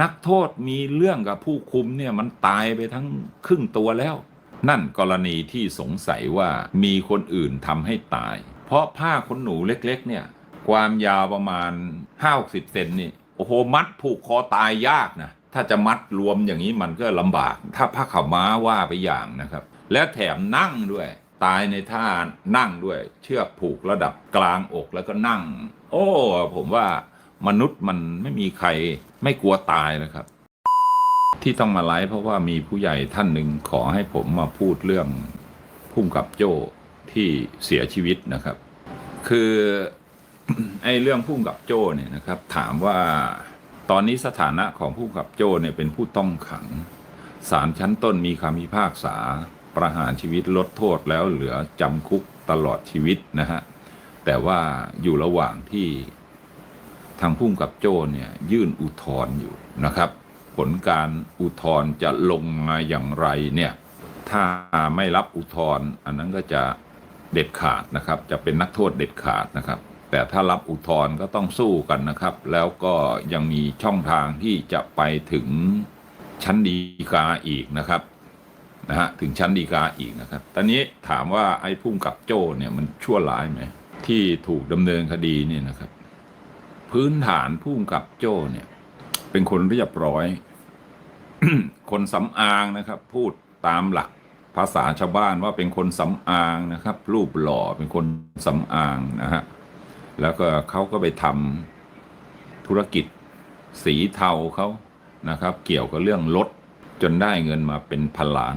นักโทษมีเรื่องกับผู้คุมเนี่ยมันตายไปทั้งครึ่งตัวแล้ว นั่นกรณีที่สงสัยว่ามีคนอื่นทำให้ตาย เพราะผ้าขนหนูเล็กๆ เนี่ย ความยาวประมาณ50เซนนี่โอ้โหมัดผูกคอตายยากนะถ้าจะมัดรวมอย่างนี้มันก็ลำบาก ถ้าผ้าขาวม้าว่าไปอย่างนะครับ และแถมนั่งด้วย ตายในท่านั่งด้วย เชือกผูกระดับกลางอกแล้วก็นั่ง โอ้ ผมว่า มนุษย์มันไม่มีใครไม่กลัวตายนะครับ ที่ต้องมาไลฟ์เพราะว่ามีผู้ใหญ่ท่านหนึ่งขอให้ผมมาพูดเรื่องพุ่มกับโจ้ที่เสียชีวิตนะครับ คือไอ้เรื่องพุ่มกับโจ้เนี่ยนะครับ ถามว่าตอนนี้สถานะของพุ่มกับโจ้เนี่ยเป็นผู้ต้องขังศาลชั้นต้นมีคำพิพากษาประหารชีวิตลดโทษแล้วเหลือจำคุกตลอดชีวิตนะฮะแต่ว่าอยู่ระหว่างที่ ทางพุ่มกับโจ้เนี่ยยื่นอุทธรณ์อยู่นะครับ ผลการอุทธรณ์จะลงมาอย่างไรเนี่ยถ้าไม่รับอุทธรณ์อันนั้นก็จะเด็ดขาดนะครับ จะเป็นนักโทษเด็ดขาดนะครับ แต่ถ้ารับอุทธรณ์ก็ต้องสู้กันนะครับ แล้วก็ยังมีช่องทางที่จะไปถึงชั้นฎีกาอีกนะครับนะฮะถึงชั้นฎีกาอีกนะครับ ตอนนี้ถามว่าไอ้พุ่มกับโจ้เนี่ยมันชั่วร้ายไหมที่ถูกดำเนินคดีเนี่ยนะครับ พื้นฐานผู้กับโจ้เนี่ย เป็นคนเรียบร้อย คนสำอางนะครับ พูดตามหลักภาษาชาวบ้านว่าเป็นคนสำอางนะครับ รูปหล่อเป็นคนสำอางนะฮะแล้วก็เขาก็ไปทำธุรกิจสีเทาเขานะครับ เกี่ยวกับเรื่องรถจนได้เงินมาเป็นพันล้าน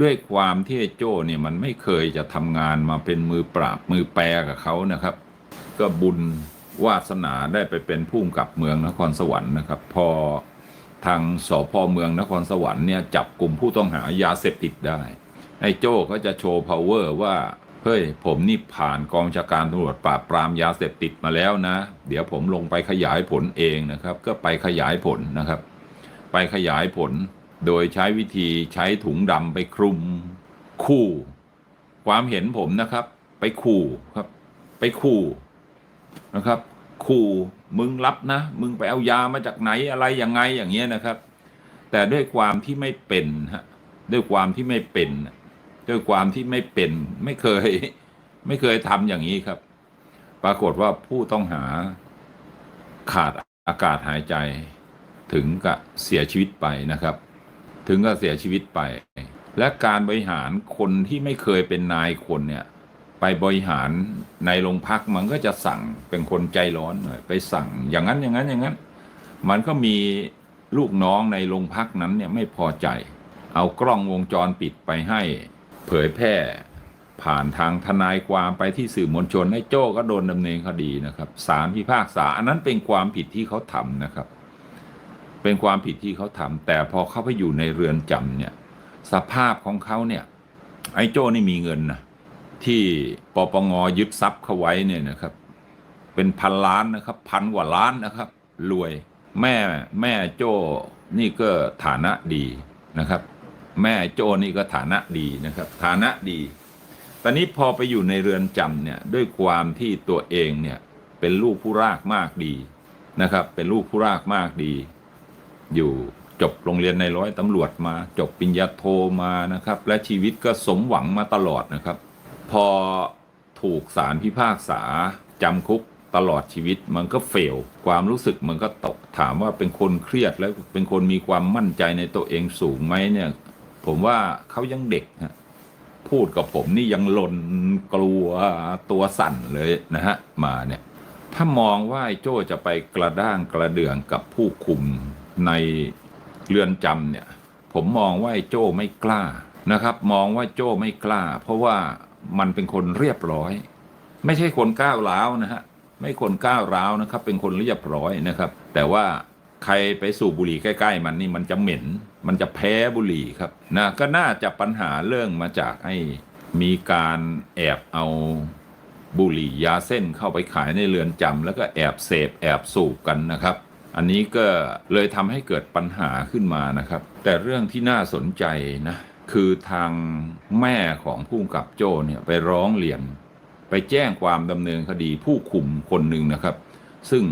ด้วยความที่โจ้เนี่ยมันไม่เคยจะทำงานมาเป็นมือปราบมือแปรกับเขานะครับ ก็บุญ วาสนาได้ไปเป็นผู้กำกับเมืองนครสวรรค์นะครับ พอทางสพเมืองนครสวรรค์เนี่ยจับกลุ่มผู้ต้องหายาเสพติดได้ไอ้โจ้ก็จะโชว์ power ว่าเฮ้ยผมนี่ผ่านกองชาการตำรวจปราบปรามยาเสพติดมาแล้วนะ เดี๋ยวผมลงไปขยายผลเองนะครับ ก็ไปขยายผลนะครับ ไปขยายผลโดยใช้วิธีใช้ถุงดำไปคลุมคู่ ความเห็นผมนะครับ ไปขู่ครับ ไปขู่นะครับ ขู่มึงรับนะ มึงไปเอายามาจากไหนอะไรยังไงอย่างเงี้ยนะครับ แต่ด้วยความที่ไม่เป็นฮะด้วยความที่ไม่เป็น ด้วยความที่ไม่เป็น ไม่เคย ไม่เคยทำอย่างนี้ครับ ปรากฏว่าผู้ต้องหาขาดอากาศหายใจ ถึงกับเสียชีวิตไปนะครับ ถึงกับเสียชีวิตไป และการบริหารคนที่ไม่เคยเป็นนายคนเนี่ย บริหารในโรงพักมันก็จะสั่งเป็นคนใจร้อนหน่อยไปสั่งอย่างนั้นอย่างนั้นอย่างนั้น มันก็มีลูกน้องในโรงพักนั้นเนี่ยไม่พอใจ เอากล้องวงจรปิดไปให้เผยแพร่ผ่านทางทนายความไปที่สื่อมวลชนให้โจ้ก็โดนดำเนินคดีนะครับศาลพิพากษาอันนั้นเป็นความผิดที่เขาทำนะครับ เป็นความผิดที่เขาทำแต่พอเขาไปอยู่ในเรือนจำเนี่ย สภาพของเขาเนี่ย ไอ้โจ้นี่มีเงินนะ ที่ปปงยึดทรัพย์เขาไว้เนี่ยนะครับ เป็นพันล้านนะครับพันกว่าล้านนะครับ รวยแม่แม่โจ้นี่ก็ฐานะดีนะครับ แม่โจ้นี่ก็ฐานะดีนะครับ ฐานะดี ตอนนี้พอไปอยู่ในเรือนจำเนี่ยด้วยความที่ตัวเองเนี่ยเป็นลูกผู้รากมากดีนะครับ เป็นลูกผู้รากมากดี อยู่จบโรงเรียนในร้อยตำรวจมา จบปริญญาโทมานะครับ และชีวิตก็สมหวังมาตลอดนะครับ พอถูกศาลพิพากษาจำคุกตลอดชีวิตมันก็เฟลความรู้สึกมันก็ตกถามว่าเป็นคนเครียดแล้วเป็นคนมีความมั่นใจในตัวเองสูงไหมเนี่ย ผมว่าเขายังเด็กฮะพูดกับผมนี่ยังหลนกลัวตัวสั่นเลยนะฮะมาเนี่ย ถ้ามองว่าไอ้โจ้จะไปกระด้างกระเดื่องกับผู้คุมในเรือนจำเนี่ย ผมมองว่าไอ้โจ้ไม่กล้านะครับ มองว่าโจ้ไม่กล้า เพราะว่า มันเป็นคนเรียบร้อย ไม่ใช่คนก้าวร้าวนะฮะไม่คนก้าวร้าวนะครับ เป็นคนเรียบร้อยนะครับ แต่ว่าใครไปสูบบุหรี่ใกล้ ๆ มันนี่มันจะเหม็น มันจะแพ้บุหรี่ครับนะก็น่าจะปัญหาเรื่องมาจากไอ้มีการแอบเอาบุหรี่ยาเส้นเข้าไปขายในเรือนจำแล้วก็แอบเสพแอบสูบกันนะครับ อันนี้ก็เลยทำให้เกิดปัญหาขึ้นมานะครับ แต่เรื่องที่น่าสนใจนะ คือทางแม่ของผู้กับโจ้เนี่ยไปร้องเรียน ไปแจ้งความดำเนินคดีผู้คุมคนหนึ่งนะครับ ซึ่ง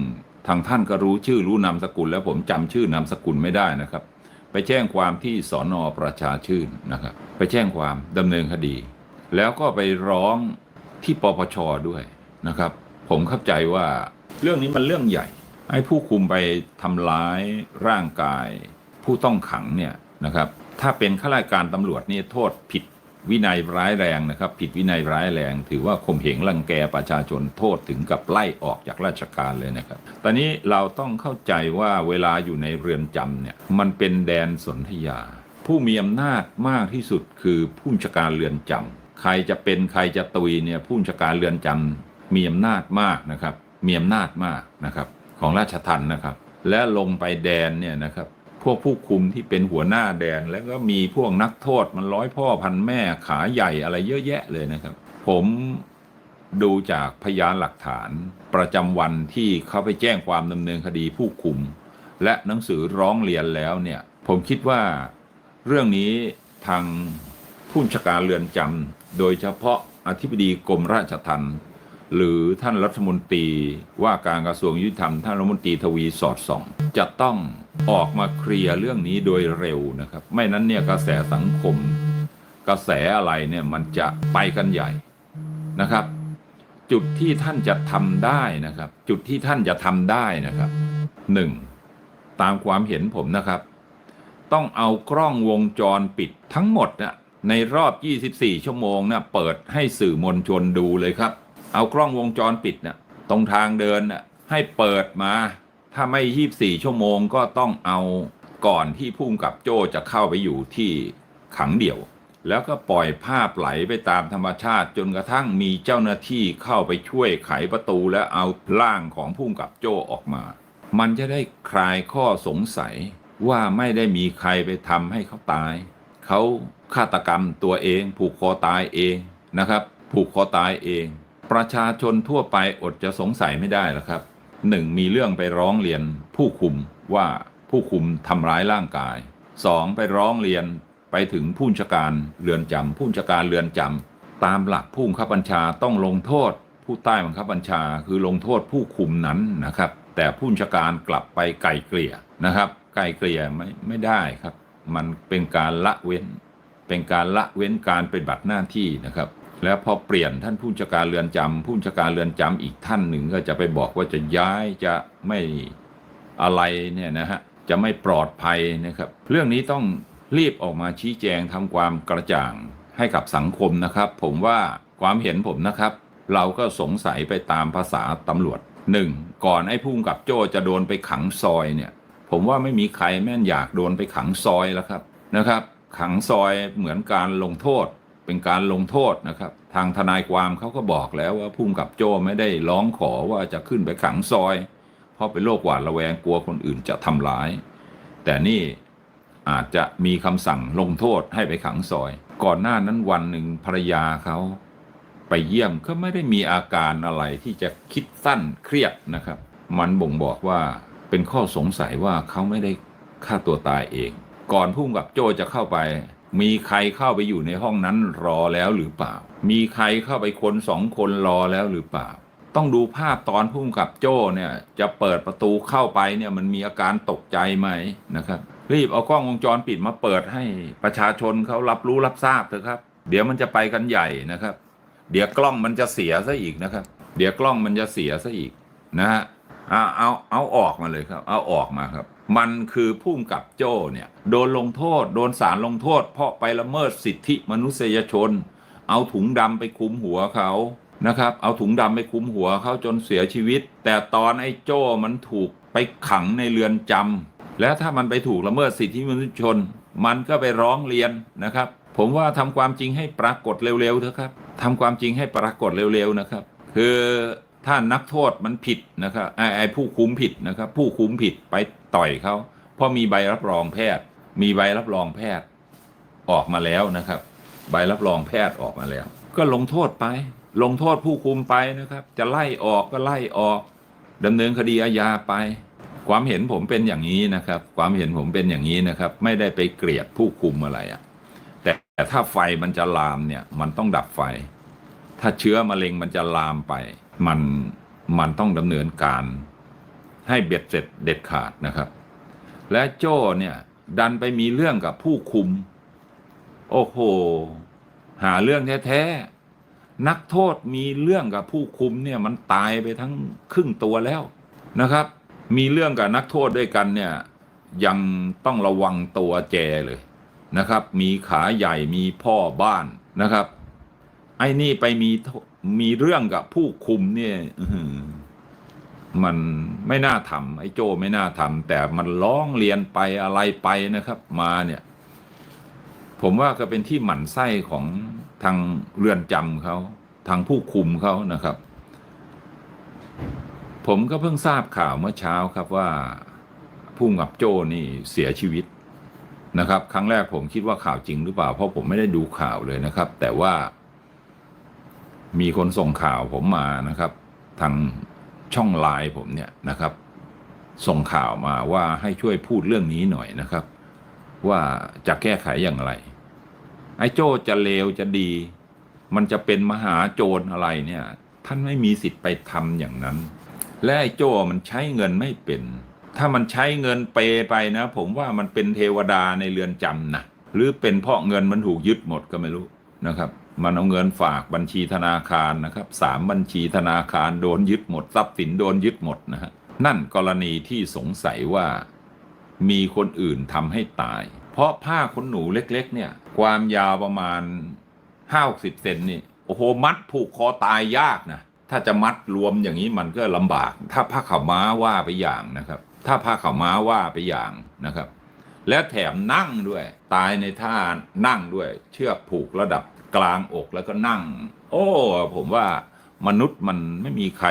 ทางท่านก็รู้ชื่อรู้นามสกุล แล้วผมจำชื่อนามสกุลไม่ได้นะครับ ไปแจ้งความที่สอนอประชาชื่นนะครับ ไปแจ้งความดำเนินคดี แล้วก็ไปร้องที่ปปชด้วยนะครับ ผมเข้าใจว่าเรื่องนี้มันเรื่องใหญ่ให้ผู้คุมไปทำร้ายร่างกายผู้ต้องขังเนี่ยนะครับ ถ้าเป็นข้าราชการตำรวจนี่โทษผิดวินัยร้ายแรงนะครับ ผิดวินัยร้ายแรง ถือว่าข่มเหงรังแกประชาชนโทษถึงกับไล่ออกจากราชการเลยนะครับ ตอนนี้เราต้องเข้าใจว่าเวลาอยู่ในเรือนจำเนี่ยมันเป็นแดนสนธยา ผู้มีอำนาจมากที่สุดคือผู้บัญชการเรือนจำใครจะเป็นใครจะตุยเนี่ยผู้บัญชการเรือนจำมีอำนาจมากนะครับมีอำนาจมากนะครับของราชทัณฑ์นะครับ และลงไปแดนเนี่ยนะครับ พวกผู้คุมที่เป็นหัวหน้าแดน แล้วก็มีพวกนักโทษมันร้อยพ่อพันแม่ขาใหญ่อะไรเยอะแยะเลยนะครับ ผมดูจากพยานหลักฐานประจำวันที่เขาไปแจ้งความดำเนินคดีผู้คุม และหนังสือร้องเรียนแล้วเนี่ย ผมคิดว่าเรื่องนี้ทางผู้บัญชการเรือนจำโดยเฉพาะอธิบดีกรมราชทัณฑ์ หรือท่านรัฐมนตรีว่าการกระทรวงยุติธรรมท่านรัฐมนตรีทวีสอดส่อง จะต้องออกมาเคลียร์เรื่องนี้โดยเร็วนะครับ ไม่นั้นเนี่ยกระแสสังคม กระแสอะไรเนี่ยมันจะไปกันใหญ่นะครับ จุดที่ท่านจะทำได้นะครับ จุดที่ท่านจะทำได้นะครับหนึ่งตามความเห็นผมนะครับ ต้องเอากล้องวงจรปิดทั้งหมดนะในรอบ 24 ชั่วโมงนะเปิดให้สื่อมวลชนดูเลยครับ เอากล้องวงจรปิดนะตรงทางเดินน่ะให้เปิดมา ถ้าไม่ 24 ชั่วโมงก็ต้องเอาก่อนที่พุ่มกับโจ้จะเข้าไปอยู่ที่ขังเดี่ยว แล้วก็ปล่อยภาพไหลไปตามธรรมชาติจนกระทั่งมีเจ้าหน้าที่เข้าไปช่วยไขประตูและเอาร่างของพุ่มกับโจ้ออกมา มันจะได้คลายข้อสงสัยว่าไม่ได้มีใครไปทำให้เขาตาย เขาฆาตกรรมตัวเอง ผูกคอตายเองนะครับ ผูกคอตายเอง ประชาชนทั่วไปอดจะสงสัยไม่ได้หรอกครับหนึ่งมีเรื่องไปร้องเรียนผู้คุมว่าผู้คุมทำร้ายร่างกายสองไปร้องเรียนไปถึงผู้ชาการเรือนจำผู้ชาการเรือนจำตามหลักผู้บังคับบัญชาต้องลงโทษ ผู้ใต้บังคับบัญชาคือลงโทษผู้คุมนั้นนะครับ แต่ผู้ชาการกลับไปไกลเกลี่ยนะครับ ไกลเกลี่ยไม่ไม่ได้ครับ มันเป็นการละเว้น เป็นการละเว้นการปฏิบัติหน้าที่นะครับ แล้วพอเปลี่ยนท่านผู้บัญชาการเรือนจำผู้บัญชาการเรือนจำอีกท่านหนึ่งก็จะไปบอกว่าจะย้ายจะไม่อะไรเนี่ยนะฮะจะไม่ปลอดภัยนะครับ เรื่องนี้ต้องรีบออกมาชี้แจงทำความกระจ่างให้กับสังคมนะครับ ผมว่าความเห็นผมนะครับ เราก็สงสัยไปตามภาษาตำรวจหนึ่งก่อนไอ้พุ่มกับโจ้จะโดนไปขังซอยเนี่ย ผมว่าไม่มีใครแม่นอยากโดนไปขังซอยแล้วครับนะครับ ขังซอยเหมือนการลงโทษ เป็นการลงโทษนะครับ ทางทนายความเขาก็บอกแล้วว่าพุ่มกับโจ้ไม่ได้ร้องขอว่าจะขึ้นไปขังซอย เพราะเป็นโรคหวาดระแวงกลัวคนอื่นจะทำร้าย แต่นี่อาจจะมีคำสั่งลงโทษให้ไปขังซอย ก่อนหน้านั้นวันหนึ่งภรรยาเขาไปเยี่ยมก็ไม่ได้มีอาการอะไรที่จะคิดสั้นเครียดนะครับ มันบ่งบอกว่าเป็นข้อสงสัยว่าเขาไม่ได้ฆ่าตัวตายเอง ก่อนพุ่มกับโจจะเข้าไป มีใครเข้าไปอยู่ในห้องนั้นรอแล้วหรือเปล่า มีใครเข้าไปคนสองคนรอแล้วหรือเปล่า ต้องดูภาพตอนพุ่มกับโจ้เนี่ยจะเปิดประตูเข้าไปเนี่ยมันมีอาการตกใจไหมนะครับ รีบเอากล้องวงจรปิดมาเปิดให้ประชาชนเขารับรู้รับทราบเถอะครับ เดี๋ยวมันจะไปกันใหญ่นะครับ เดี๋ยวกล้องมันจะเสียซะอีกนะครับ เดี๋ยวกล้องมันจะเสียซะอีกนะฮะเอาเอาเอาออกมาเลยครับ เอาออกมาครับ มันคือพุ่มกับโจ้เนี่ยโดนลงโทษ โดนศาลลงโทษ เพราะไปละเมิดสิทธิมนุษยชน เอาถุงดำไปคุมหัวเขานะครับ เอาถุงดำไปคุมหัวเขาจนเสียชีวิต แต่ตอนไอ้โจ้มันถูกไปขังในเรือนจำแล้วถ้ามันไปถูกละเมิดสิทธิมนุษยชน มันก็ไปร้องเรียนนะครับ ผมว่าทำความจริงให้ปรากฏเร็วๆเถอะครับทำความจริงให้ปรากฏเร็วๆนะครับ คือถ้านักโทษมันผิดนะครับไอ้ผู้คุมผิดนะครับ ผู้คุมผิดไป ต่อยเขาเพราะมีใบรับรองแพทย์ มีใบรับรองแพทย์ออกมาแล้วนะครับ ใบรับรองแพทย์ออกมาแล้ว ก็ลงโทษไป ลงโทษผู้คุมไปนะครับ จะไล่ออกก็ไล่ออกดำเนินคดีอาญาไป ความเห็นผมเป็นอย่างนี้นะครับ ความเห็นผมเป็นอย่างนี้นะครับ ไม่ได้ไปเกลียดผู้คุมอะไรอะแต่ถ้าไฟมันจะลามเนี่ย มันต้องดับไฟ ถ้าเชื้อมะเร็งมันจะลามไป มันมันต้องดำเนินการ ให้เบ็ดเสร็จเด็ดขาดนะครับ และโจ้เนี่ยดันไปมีเรื่องกับผู้คุม โอ้โห หาเรื่องแท้ๆ นักโทษมีเรื่องกับผู้คุมเนี่ยมันตายไปทั้งครึ่งตัวแล้วนะครับ มีเรื่องกับนักโทษด้วยกันเนี่ยยังต้องระวังตัวแจเลยนะครับ มีขาใหญ่มีพ่อบ้านนะครับ ไอ้นี่ไปมีมีเรื่องกับผู้คุมเนี่ย มันไม่น่าทำไอ้โจไม่น่าทำแต่มันร้องเรียนไปอะไรไปนะครับ มาเนี่ย ผมว่าก็เป็นที่หมั่นไส้ของทางเรือนจำเขาทางผู้คุมเขานะครับ ผมก็เพิ่งทราบข่าวเมื่อเช้าครับว่าผู้กำกับโจ้นี่เสียชีวิตนะครับ ครั้งแรกผมคิดว่าข่าวจริงหรือเปล่า เพราะผมไม่ได้ดูข่าวเลยนะครับ แต่ว่ามีคนส่งข่าวผมมานะครับ ทาง ช่องไลน์ผมเนี่ยนะครับ ส่งข่าวมาว่าให้ช่วยพูดเรื่องนี้หน่อยนะครับ ว่าจะแก้ไขอย่างไร ไอ้โจ้จะเลวจะดี มันจะเป็นมหาโจรอะไรเนี่ย ท่านไม่มีสิทธิ์ไปทำอย่างนั้น และไอ้โจ้มันใช้เงินไม่เป็น ถ้ามันใช้เงินเปไปนะ ผมว่ามันเป็นเทวดาในเรือนจำนะหรือเป็นเพราะเงินมันถูกยึดหมดก็ไม่รู้นะครับ มันเอาเงินฝากบัญชีธนาคารนะครับสามบัญชีธนาคารโดนยึดหมดทรัพย์สินโดนยึดหมดนะฮะนั่นกรณีที่สงสัยว่ามีคนอื่นทำให้ตาย เพราะผ้าขนหนูเล็ก ๆ เนี่ย ความยาวประมาณห้าสิบเซนนี่โอ้โหมัดผูกคอตายยากนะถ้าจะมัดรวมอย่างนี้มันก็ลำบาก ถ้าผ้าขาวม้าว่าไปอย่างนะครับ ถ้าผ้าขาวม้าว่าไปอย่างนะครับ และแถมนั่งด้วย ตายในท่านั่งด้วย เชือกผูกระดับ กลางอกแล้วก็นั่ง โอ้ ผมว่ามนุษย์มันไม่มีใคร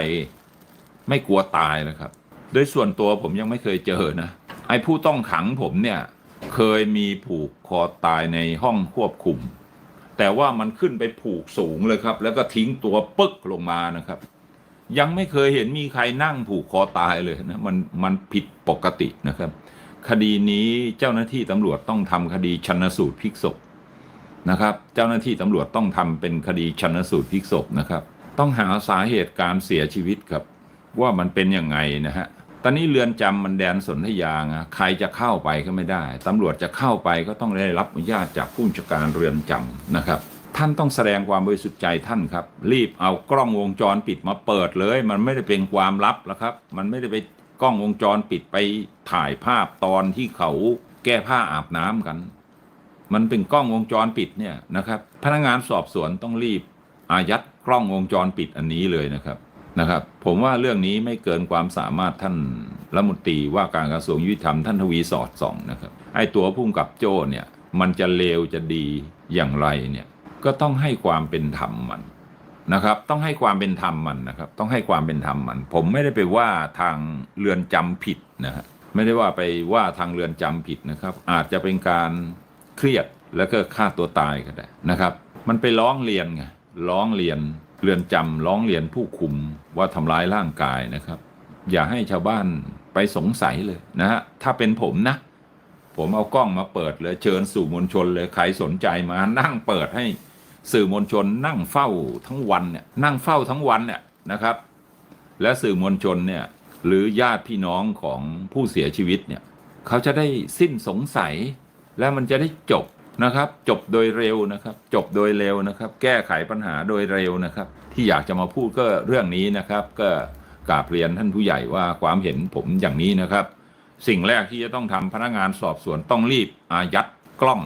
ไม่กลัวตายนะครับ โดยส่วนตัวผมยังไม่เคยเจอนะ ไอ้ผู้ต้องขังผมเนี่ย เคยมีผูกคอตายในห้องควบคุม แต่ว่ามันขึ้นไปผูกสูงเลยครับ แล้วก็ทิ้งตัวปึ๊กลงมานะครับ ยังไม่เคยเห็นมีใครนั่งผูกคอตายเลยนะมันมันผิดปกตินะครับ คดีนี้เจ้าหน้าที่ตำรวจต้องทำคดีชันสูตรพลิกศพ นะครับ เจ้าหน้าที่ตำรวจต้องทำเป็นคดีชันสูตรพลิกศพนะครับ ต้องหาสาเหตุการเสียชีวิตครับ ว่ามันเป็นยังไงนะฮะตอนนี้เรือนจำมันแดนสนธยาอะใครจะเข้าไปก็ไม่ได้ตำรวจจะเข้าไปก็ต้องได้รับอนุญาตจากผู้บัญชการเรือนจำนะครับ ท่านต้องแสดงความบริสุทธิ์ใจท่านครับ รีบเอากล้องวงจรปิดมาเปิดเลย มันไม่ได้เป็นความลับแล้วครับ มันไม่ได้ไปกล้องวงจรปิดไปถ่ายภาพตอนที่เขาแก้ผ้าอาบน้ำกัน มันเป็นกล้องวงจรปิดเนี่ยนะครับ พนักงานสอบสวนต้องรีบอายัดกล้องวงจรปิดอันนี้เลยนะครับนะครับ ผมว่าเรื่องนี้ไม่เกินความสามารถท่านรัฐมนตรีว่าการกระทรวงยุติธรรมท่านทวีสอดส่องนะครับไอ้ตัวพุ่มกับโจ้เนี่ยมันจะเลวจะดีอย่างไรเนี่ยก็ต้องให้ความเป็นธรรมมันนะครับ ต้องให้ความเป็นธรรมมันนะครับ ต้องให้ความเป็นธรรมมัน ผมไม่ได้ไปว่าทางเรือนจำผิดนะฮะไม่ได้ว่าไปว่าทางเรือนจำผิดนะครับ อาจจะเป็นการ เครียดแล้วก็ฆ่าตัวตายก็ได้นะครับ มันไปร้องเรียนไงร้องเรียนเรือนจำร้องเรียนผู้คุมว่าทำร้ายร่างกายนะครับ อย่าให้ชาวบ้านไปสงสัยเลยนะฮะถ้าเป็นผมนะ ผมเอากล้องมาเปิดเลยเชิญสู่อมวลชนเลยใครสนใจมานั่งเปิดให้สื่อมวลชนนั่งเฝ้าทั้งวันเนี่ยนั่งเฝ้าทั้งวันเนี่ยนะครับ และสื่อมวลชนเนี่ยหรือญาติพี่น้องของผู้เสียชีวิตเนี่ยเขาจะได้สิ้นสงสัย และมันจะได้จบนะครับ จบโดยเร็วนะครับ จบโดยเร็วนะครับ แก้ไขปัญหาโดยเร็วนะครับ ที่อยากจะมาพูดก็เรื่องนี้นะครับ ก็กราบเรียนท่านผู้ใหญ่ว่าความเห็นผมอย่างนี้นะครับ สิ่งแรกที่จะต้องทำพนักงานสอบสวนต้องรีบอายัดกล้อง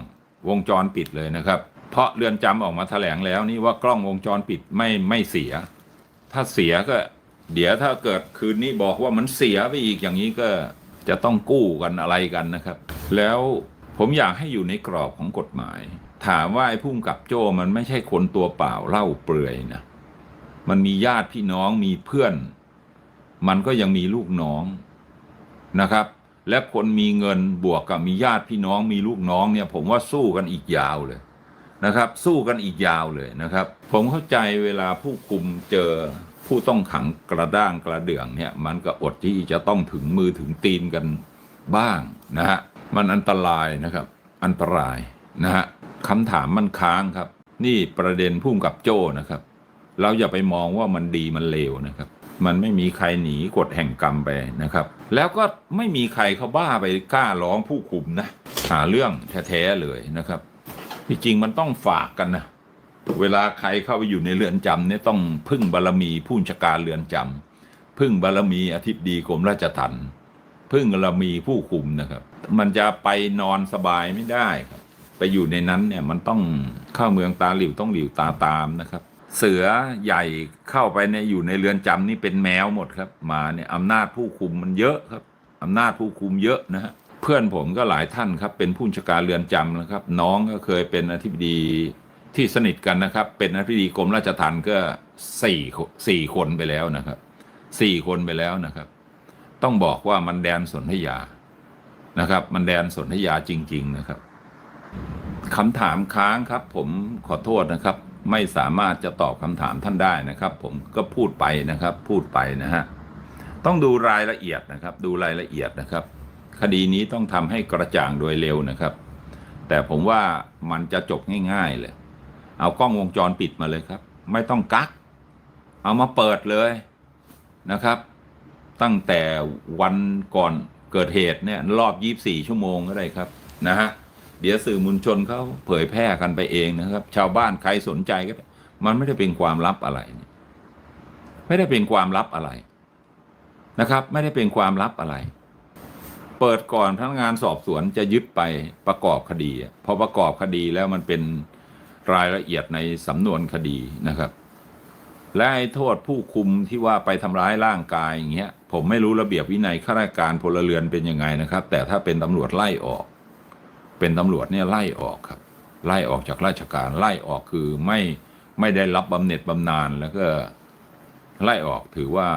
วงจรปิดเลยนะครับ เพราะเรือนจำออกมาแถลงแล้วนี่ว่ากล้องวงจรปิดไม่ไม่เสีย ถ้าเสียก็ เดี๋ยวถ้าเกิดคืนนี้บอกว่ามันเสียไปอีกอย่างนี้ก็จะต้องกู้กันอะไรกันนะครับ แล้ว ผมอยากให้อยู่ในกรอบของกฎหมาย ถามว่าไอ้พุ่มกับโจ้มันไม่ใช่คนตัวเปล่าเล่าเปลือยนะมันมีญาติพี่น้องมีเพื่อน มันก็ยังมีลูกน้องนะครับ และคนมีเงินบวกกับมีญาติพี่น้องมีลูกน้องเนี่ย ผมว่าสู้กันอีกยาวเลยนะครับ สู้กันอีกยาวเลยนะครับ ผมเข้าใจเวลาผู้คุมเจอผู้ต้องขังกระด้างกระเดื่องเนี่ย มันก็อดที่จะต้องถึงมือถึงตีนกันบ้างนะฮะ มันอันตรายนะครับ อันตรายนะฮะคำถามมันค้างครับ นี่ประเด็นพุ่มกับโจ้นะครับ เราอย่าไปมองว่ามันดีมันเลวนะครับ มันไม่มีใครหนีกฎแห่งกรรมไปนะครับ แล้วก็ไม่มีใครเขาบ้าไปกล้าร้องผู้คุมนะหาเรื่องแท้ๆเลยนะครับที่จริงมันต้องฝากกันนะเวลาใครเข้าไปอยู่ในเรือนจำเนี่ยต้องพึ่งบารรมีผู้บัญชาการเรือนจำพึ่งบารรมีอธิบดีกรมราชทัณฑ์พึ่งบารรมีผู้คุมนะครับ มันจะไปนอนสบายไม่ได้ครับ ไปอยู่ในนั้นเนี่ยมันต้องเข้าเมืองตาหลิวต้องหลิวตาตามนะครับ เสือใหญ่เข้าไปในยอยู่ในเรือนจำนี่เป็นแมวหมดครับมาเนี่ยอำนาจผู้คุมมันเยอะครับอำนาจผู้คุมเยอะนะฮะเพื่อนผมก็หลายท่านครับ เป็นผู้บัญชการเรือนจำนะครับ น้องก็เคยเป็นอธิบดีที่สนิทกันนะครับ เป็นอธิบดีกรมราชทัณฑ์ก็สี่สี่คนไปแล้วนะครับสี่คนไปแล้วนะครับ ต้องบอกว่ามันแดนสนธยา นะครับ มันแดนสนธยาจริง ๆ นะครับคำถามค้างครับ ผมขอโทษนะครับ ไม่สามารถจะตอบคำถามท่านได้นะครับ ผมก็พูดไปนะครับ พูดไปนะฮะต้องดูรายละเอียดนะครับ ดูรายละเอียดนะครับ คดีนี้ต้องทำให้กระจ่างโดยเร็วนะครับ แต่ผมว่ามันจะจบง่ายๆเลย เอากล้องวงจรปิดมาเลยครับ ไม่ต้องกัก เอามาเปิดเลยนะครับ ตั้งแต่วันก่อน เกิดเหตุเนี่ยรอบ 24 ชั่วโมงก็ได้ครับนะฮะเดี๋ยวสื่อมวลชนเขาเผยแพร่กันไปเองนะครับ ชาวบ้านใครสนใจก็มันไม่ได้เป็นความลับอะไร ไม่ได้เป็นความลับอะไรนะครับ ไม่ได้เป็นความลับอะไร เปิดก่อนพนักงานสอบสวนจะยึดไปประกอบคดีพอประกอบคดีแล้วมันเป็นรายละเอียดในสำนวนคดีนะครับ และไอ้โทษผู้คุมที่ว่าไปทำร้ายร่างกายอย่างเงี้ยผมไม่รู้ระเบียบวินัยข้าราชการพลเรือนเป็นยังไงนะครับ แต่ถ้าเป็นตำรวจไล่ออก เป็นตำรวจเนี่ยไล่ออกครับ ไล่ออกจากราชการไล่ออกคือไม่ไม่ได้รับบำเหน็จบำนาญแล้วก็ไล่ออกถือว่า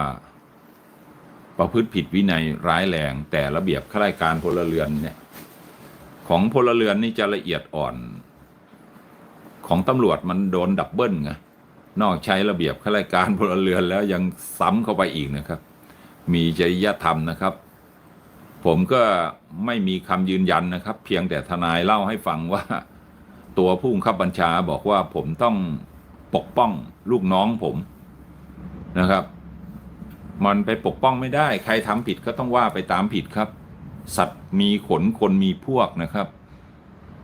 ประพฤติผิดวินัยร้ายแรง แต่ระเบียบข้าราชการพลเรือนเนี่ย ของพลเรือนนี่จะละเอียดอ่อน ของตำรวจมันโดนดับเบิลไง นอกใช้ระเบียบข้าราชการพลเรือนแล้วยังซ้ำเข้าไปอีกนะครับ มีจริยธรรมนะครับ ผมก็ไม่มีคำยืนยันนะครับ เพียงแต่ทนายเล่าให้ฟังว่า ตัวผู้บังคับบัญชาบอกว่าผมต้องปกป้องลูกน้องผมนะครับ มันไปปกป้องไม่ได้ ใครทำผิดก็ต้องว่าไปตามผิดครับ สัตว์มีขนคนมีพวกนะครับ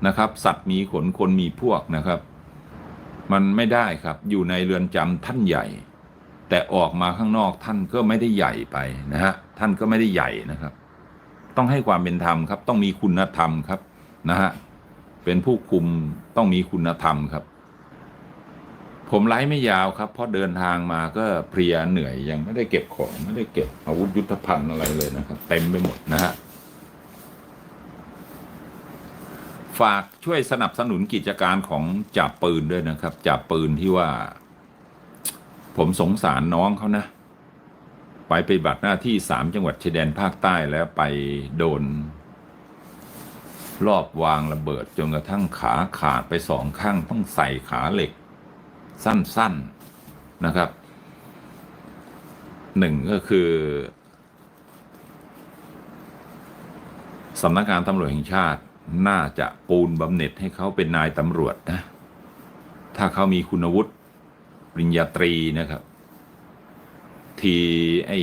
นะครับ สัตว์มีขนคนมีพวกนะครับ มันไม่ได้ครับ อยู่ในเรือนจำท่านใหญ่ แต่ออกมาข้างนอกท่านก็ไม่ได้ใหญ่ไปนะฮะท่านก็ไม่ได้ใหญ่นะครับ ต้องให้ความเป็นธรรมครับ ต้องมีคุณธรรมครับนะฮะเป็นผู้คุมต้องมีคุณธรรมครับ ผมไลฟ์ไม่ยาวครับ เพราะเดินทางมาก็เพลียเหนื่อยยังไม่ได้เก็บของ ไม่ได้เก็บอาวุธยุทธภัณฑ์อะไรเลยนะครับ เต็มไปหมดนะฮะ ฝากช่วยสนับสนุนกิจการของจับปืนด้วยนะครับจับปืนที่ว่า ผมสงสารน้องเขานะ ไปปฏิบัติหน้าที่สามจังหวัดชายแดนภาคใต้แล้วไปโดน รอบวางระเบิดจนกระทั่งขาขาดไปสองข้างต้องใส่ขาเหล็ก สั้นๆนะครับหนึ่งก็คือสำนักงานตำรวจแห่งชาติ น่าจะปูนบำเหน็จให้เขาเป็นนายตำรวจนะ ถ้าเขามีคุณวุฒิปริญญาตรีนะครับ ทีไอ้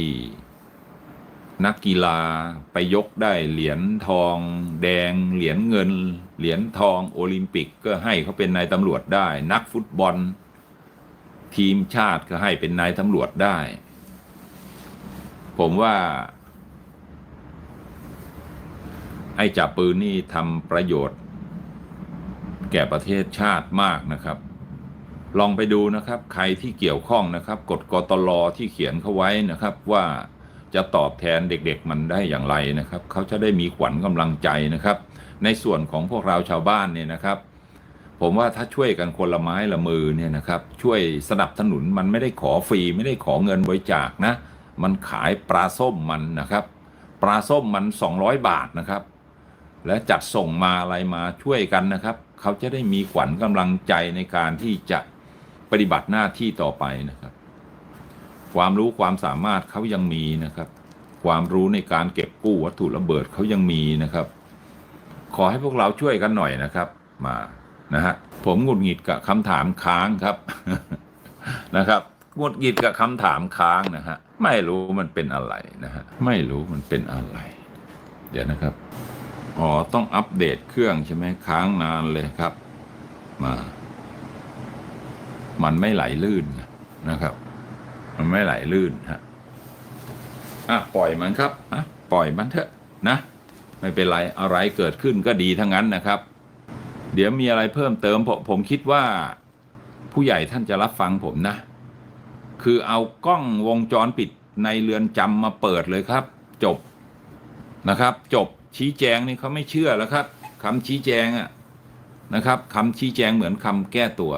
นักกีฬาไปยกได้เหรียญทองแดง เหรียญเงิน เหรียญทองโอลิมปิกก็ให้เขาเป็นนายตำรวจได้ นักฟุตบอล ทีมชาติก็ให้เป็นนายตำรวจได้ ผมว่า ไอ้จับปืนนี่ทำประโยชน์ แก่ประเทศชาติมากนะครับ ลองไปดูนะครับ ใครที่เกี่ยวข้องนะครับกฎกตลที่เขียนเขาไว้นะครับว่าจะตอบแทนเด็กๆมันได้อย่างไรนะครับ เขาจะได้มีขวัญกำลังใจนะครับ ในส่วนของพวกเราชาวบ้านเนี่ยนะครับ ผมว่าถ้าช่วยกันคนละไม้ละมือเนี่ยนะครับ ช่วยสนับสนุนมันไม่ได้ขอฟรี ไม่ได้ขอเงินบริจาคนะ มันขายปลาส้มมันนะครับ ปลาส้มมัน 200 บาทนะครับ และจัดส่งมาอะไรมาช่วยกันนะครับ เขาจะได้มีขวัญกำลังใจในการที่จะปฏิบัติหน้าที่ต่อไปนะครับ ความรู้ความสามารถเขายังมีนะครับ ความรู้ในการเก็บกู้วัตถุระเบิดเขายังมีนะครับ ขอให้พวกเราช่วยกันหน่อยนะครับ มานะฮะผมหงุดหงิดกับคำถามค้างครับนะครับหงุดหงิดกับคำถามค้างนะฮะไม่รู้มันเป็นอะไรนะฮะไม่รู้มันเป็นอะไร เดี๋ยวนะครับ อ๋อ ต้องอัปเดตเครื่องใช่ไหมค้างนานเลยครับ มา มันไม่ไหลลื่นนะครับ มันไม่ไหลลื่นฮะอะปล่อยมันครับอะปล่อยมันเถอะนะ ไม่เป็นไรอะไรเกิดขึ้นก็ดีทั้งนั้นนะครับ เดี๋ยวมีอะไรเพิ่มเติมผมผมคิดว่า ผู้ใหญ่ท่านจะรับฟังผมนะ คือเอากล้องวงจรปิดในเรือนจำมาเปิดเลยครับ จบนะครับ จบ ชี้แจงนี่เขาไม่เชื่อแล้วครับคำชี้แจงอะนะครับคำชี้แจงเหมือนคำแก้ตัว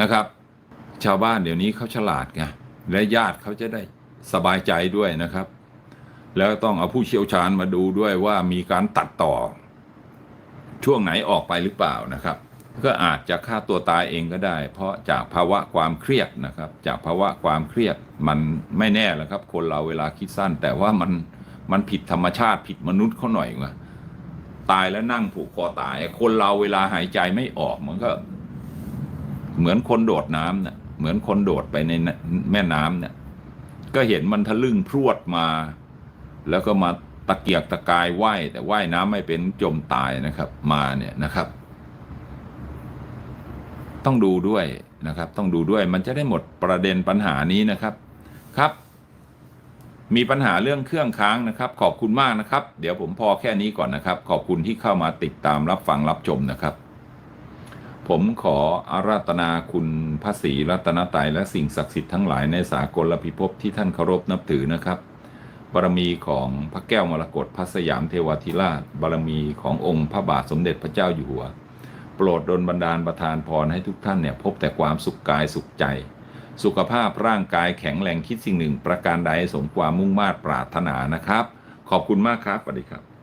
นะครับ ชาวบ้านเดี๋ยวนี้เขาฉลาดไงและญาติเขาจะได้สบายใจด้วยนะครับ แล้วต้องเอาผู้เชี่ยวชาญมาดูด้วยว่ามีการตัดต่อ ช่วงไหนออกไปหรือเปล่านะครับ ก็อาจจะฆ่าตัวตายเองก็ได้ เพราะจากภาวะความเครียดนะครับ จากภาวะความเครียดมันไม่แน่แหละครับ คนเราเวลาคิดสั้น แต่ว่ามัน มันผิดธรรมชาติผิดมนุษย์เขาหน่อยว่าตายแล้วนั่งผูกคอตาย คนเราเวลาหายใจไม่ออกมันก็ เหมือนคนโดดน้ำเนี่ยเหมือนคนโดดไปในแม่น้ำเนี่ย ก็เห็นมันทะลึ่งพรวดมา แล้วก็มาตะเกียกตะกายว่ายแต่ว่ายน้ำไม่เป็นจมตายนะครับ มาเนี่ยนะครับ ต้องดูด้วยนะครับ ต้องดูด้วยมันจะได้หมดประเด็นปัญหานี้นะครับ ครับ มีปัญหาเรื่องเครื่องค้างนะครับ ขอบคุณมากนะครับ เดี๋ยวผมพอแค่นี้ก่อนนะครับ ขอบคุณที่เข้ามาติดตามรับฟังรับชมนะครับ ผมขออาราธนาคุณพระศรีรัตนตรัยและสิ่งศักดิ์สิทธิ์ทั้งหลายในสากลพิภพที่ท่านเคารพนับถือนะครับบารมีของพระแก้วมรกตพระสยามเทวทิราช บารมีขององค์พระบาทสมเด็จพระเจ้าอยู่หัว โปรดดลบันดาลประทานพรให้ทุกท่านเนี่ยพบแต่ความสุขกายสุขใจ สุขภาพร่างกายแข็งแรงคิดสิ่งหนึ่ง ประการใดสมความมุ่งมา่ปรารถนานะครับ ขอบคุณมากครับสวัสดีครับ